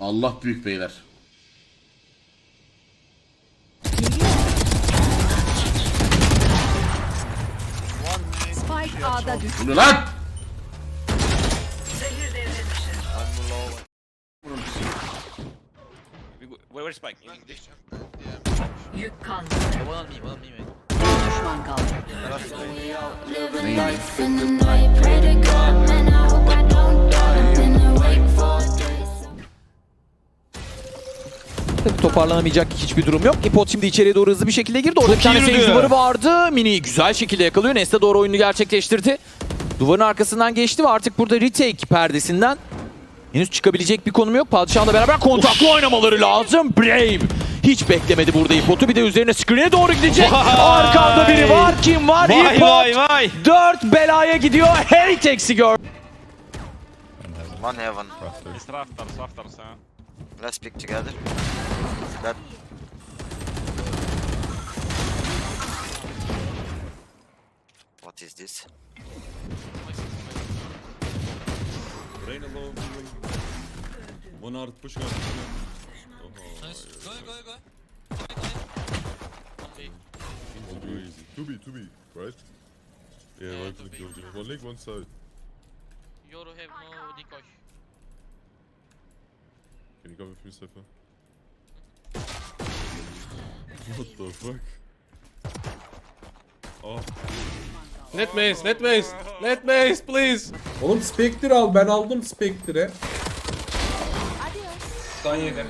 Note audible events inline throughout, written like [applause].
Allah büyük beyler. Spike A'da düştü. Bu ne lan? Where is Spike? Yük kaldı. One on me, one on me, man. Düşman kaldı. Living toparlanamayacak hiçbir durum yok. İpot şimdi içeriye doğru hızlı bir şekilde girdi. Orada bir tane duvarı vardı. Mini güzel şekilde yakalıyor. Nesta doğru oyunu gerçekleştirdi. Duvarın arkasından geçti ve artık burada retake perdesinden henüz çıkabilecek bir konum yok. Padişah'la beraber kontaklı oynamaları lazım. Brave hiç beklemedi burada İpot'u. Bir de üzerine screen'e doğru gidecek. Arkanda biri var. Kim var? Vay İpot. vay vay. 4 belaya gidiyor. Heritax'i gör. One heaven. It's rafters, rafters, huh? Let's pick together. That. What is this? Rain alone. One art pushing up. Nice. Go, go, go. One too easy. Two B, two B, right? Yeah, Yeah, right two for the B. kill. yeah. One leg, one side. Yoru have no decoy. Can you come with me, Cypher? What the fuck? Oh, Net maze, net maze, net maze please. Oğlum Spectre al. Ben aldım Spectre. Son yedim.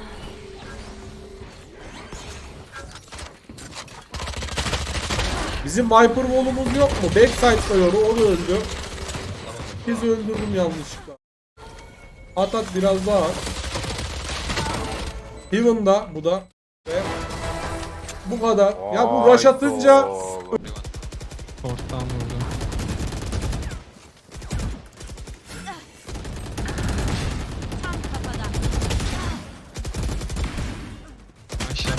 Bizim Viper Wall'umuz yok mu? Backside'da yoru. O da öldü. Biz öldürdüm yanlışlıkla. At at biraz daha at. Heaven'da bu da. Ve bu kadar. Ya bu rush atınca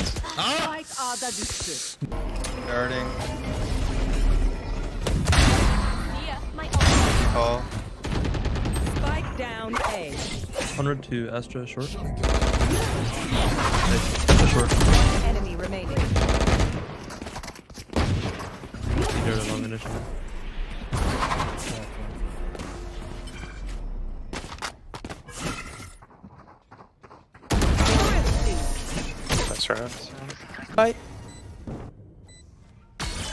Spike A'da düştü. Guarding. Spike down A. 102 Astra short. Enemy remaining. Here long initially.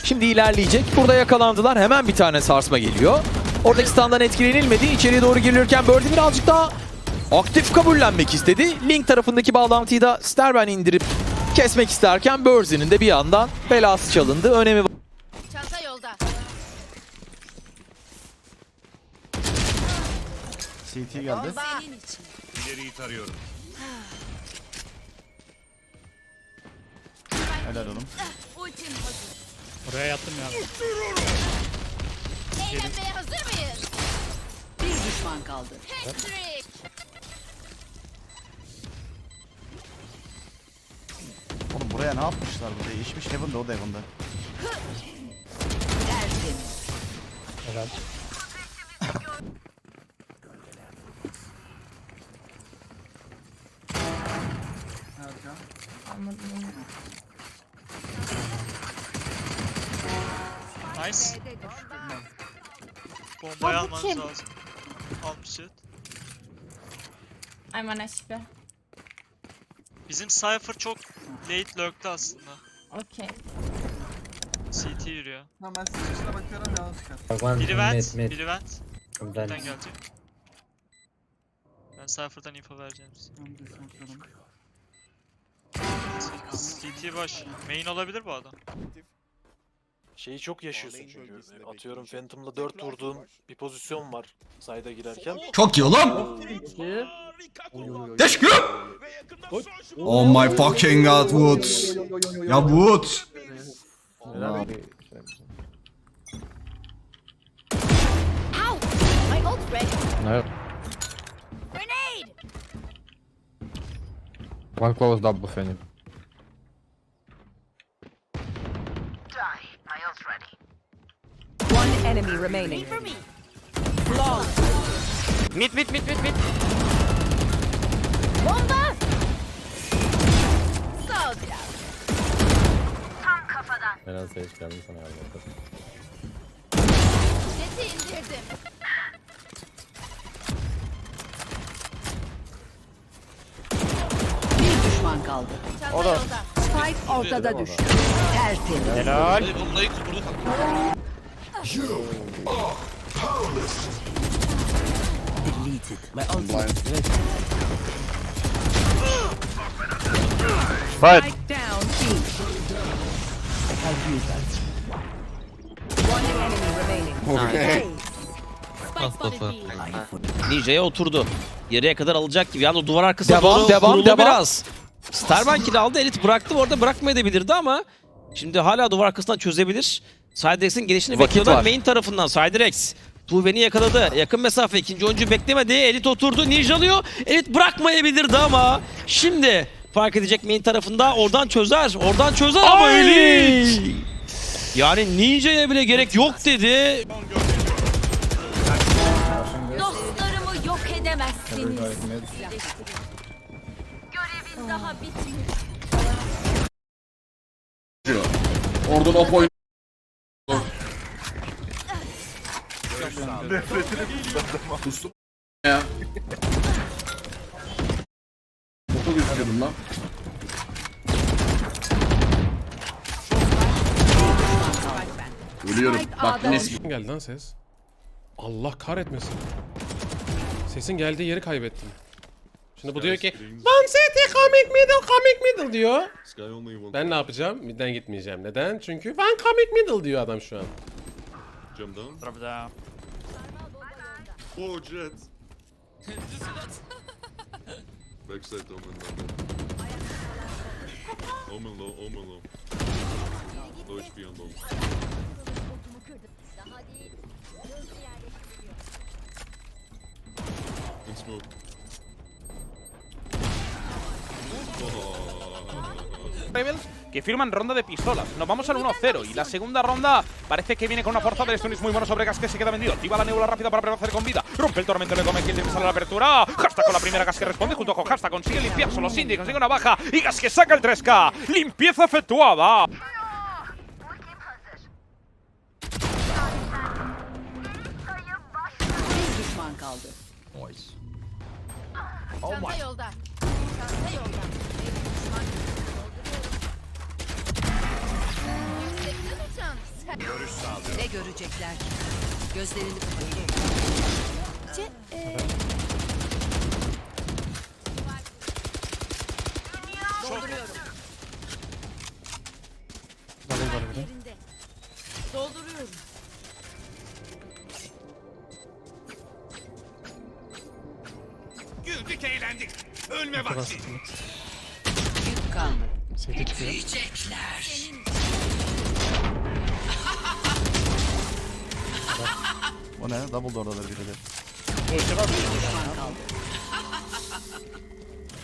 Şimdi ilerleyecek. Burada yakalandılar. Hemen bir tane sarsma geliyor. Oradaki standdan etkilenilmedi. İçeriye doğru girilirken Birdie birazcık daha aktif kabullenmek istedi. Link tarafındaki bağlantıyı da Sterben indirip kesmek isterken Birdie'nin de bir yandan belası çalındı. Önemi var. Çanta yolda. CT geldi. Senin için. İleriyi tarıyorum. Helal oğlum. Ultim hazır. Oraya yattım ya. Eğlenmeye hazır mıyız? Bir düşman kaldı. Patrick. Buraya ne yapmışlar burada? Değişmiş Heaven'da o da Heaven'da. Tertemiz. Nice. Bombayı almanız lazım. Almış it. I'm on HP. Bizim Cypher çok late lurk'ta aslında. Okay. CT yürüyor. Tamam ben sizin üstüne bakıyorum yanlış çıkar. Biri vent, biri vent. Buradan gelecek. Ben Cypher'dan info vereceğim size. Ben bakıyorum. CT boş. Main olabilir bu adam. Şeyi çok yaşıyorsun çünkü. Atıyorum Phantom'la 4 vurduğun bir pozisyon var sayda girerken. Çok iyi oğlum. Teşekkür. Oh my fucking god Woods. Ya Woods. Grenade! One close double Phoenix. One enemy remaining. Long. Mid mid mid mid mid. Bomba! Sağ. Tam kafadan. Ben az hiç geldim sana yardım ettim. Jeti indirdim. Bir düşman kaldı. O da. Spike ortada düştü. Tertemiz. Fight. Spike down. B. One enemy remaining. Ninja'ya oturdu. Yarıya kadar alacak gibi. Yani o duvar arkasına Devam, doğru devam, devam. biraz. Starman kill aldı. Elit bıraktı. Orada bırakmayabilirdi ama şimdi hala duvar arkasından çözebilir. Sidex'in gelişini Vakit bekliyorlar. var. Main tarafından Sidex. Tuven'i yakaladı. Yakın mesafe. ikinci oyuncu beklemedi. Elit oturdu. Ninja alıyor. Elit bırakmayabilirdi ama şimdi fark edecek main tarafında. Oradan çözer. Oradan çözer ama Elit. Yani Ninja'ya bile gerek yok dedi. Dostlarımı yok edemezsiniz. Görevin daha bitmedi. Oradan op oyun. Kustum ya. Boku gözüküyordum lan. Ölüyorum. Bak ne s- geldi lan ses? Allah kahretmesin. Sesin geldiği yeri kaybettim. Şimdi bu diyor ki One city comic middle comic middle diyor. Ben ne yapacağım? Midden gitmeyeceğim. Neden? Çünkü one comic middle diyor adam şu an. Jump down. Drop down. Oh jet. [laughs] Backside omen Omen low, omen low. Low HP on low. Que firman ronda de pistolas. Nos vamos al 1-0 y la segunda ronda parece que viene con una fuerza del Stone muy bueno sobre Gas que se queda vendido. Activa la nebula rápida para prevalecer con vida. Rompe el tormento, le come kill, sale a la apertura. Hasta con la primera Gas que responde junto con Hasta consigue limpiar solo Cindy, consigue una baja y Gas que saca el 3K. Limpieza efectuada. Kaldı. Yolda. Çanta uçan. Sen- Ne görecekler? Gözlerini kapatın. Ce- e, Dolduruyorum. Yerinde. Dolduruyorum. Güldük eğlendik. Ölme vakti. Yük kaldı. [laughs] O ne? Double door'dadır biri de.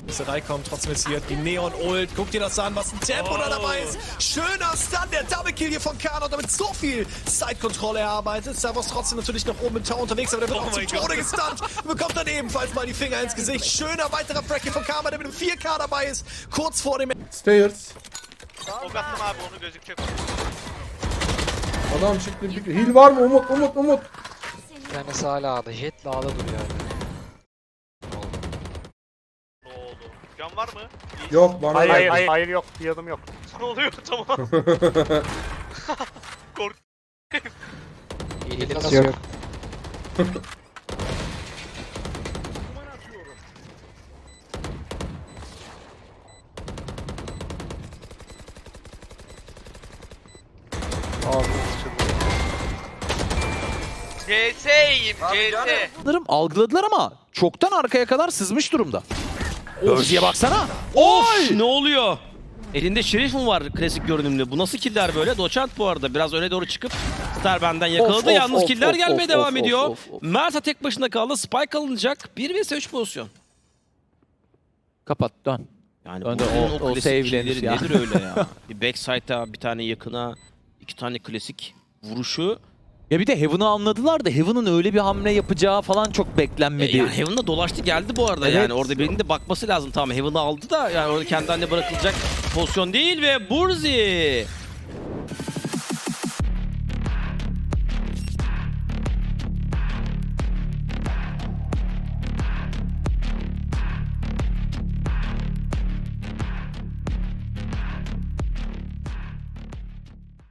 Diese reinkommt, trotzdem ist hier die Neon Ult. Guck dir das an, was ein Tempo da dabei ist. Schöner Stun, der Double Kill hier von Kano, damit so viel Zeitkontrolle erarbeitet. Servus trotzdem natürlich noch oben im Tower unterwegs, aber der wird auch zum Tode gestunt. [laughs] Bekommt dann ebenfalls mal die Finger ins Gesicht. Schöner weiterer Frag hier von Karma, der mit dem 4K dabei ist. Kurz vor dem Stairs. Attım abi onu gözükecek. Adam çıktı. Bir... Heal var mı? Umut, Umut, Umut. tanesi hala A'da. Jet A'da duruyor. Ne oldu? Can var mı? Yok bana Hayır, hayır, hayır, hayır yok. Bir adım yok. [laughs] Ne oluyor? Tamam. [laughs] Hilesi yok. [laughs] CS'yim CS. Sanırım algıladılar ama çoktan arkaya kadar sızmış durumda. Örziye baksana. Of ne oluyor? Elinde şerif mi var klasik görünümlü? Bu nasıl killer böyle? Doçant bu arada biraz öne doğru çıkıp Starben'den yakaladı. Of, of, Yalnız of, killer of, gelmeye of, devam of, ediyor. of, of. Mert'a tek başına kaldı. Spike alınacak. 1 vs 3 pozisyon. Kapat dön. Yani Önde o- o klasik save'lenir ya. Nedir öyle ya? [laughs] bir backside'a bir tane yakına, iki tane klasik vuruşu. Ya bir de Heaven'ı anladılar da Heaven'ın öyle bir hamle yapacağı falan çok E, beklenmedi. yani Heaven'da dolaştı geldi bu arada Evet. yani. Orada birinin de bakması lazım. Tamam Heaven'ı aldı da yani orada kendi haline bırakılacak pozisyon değil ve Burzi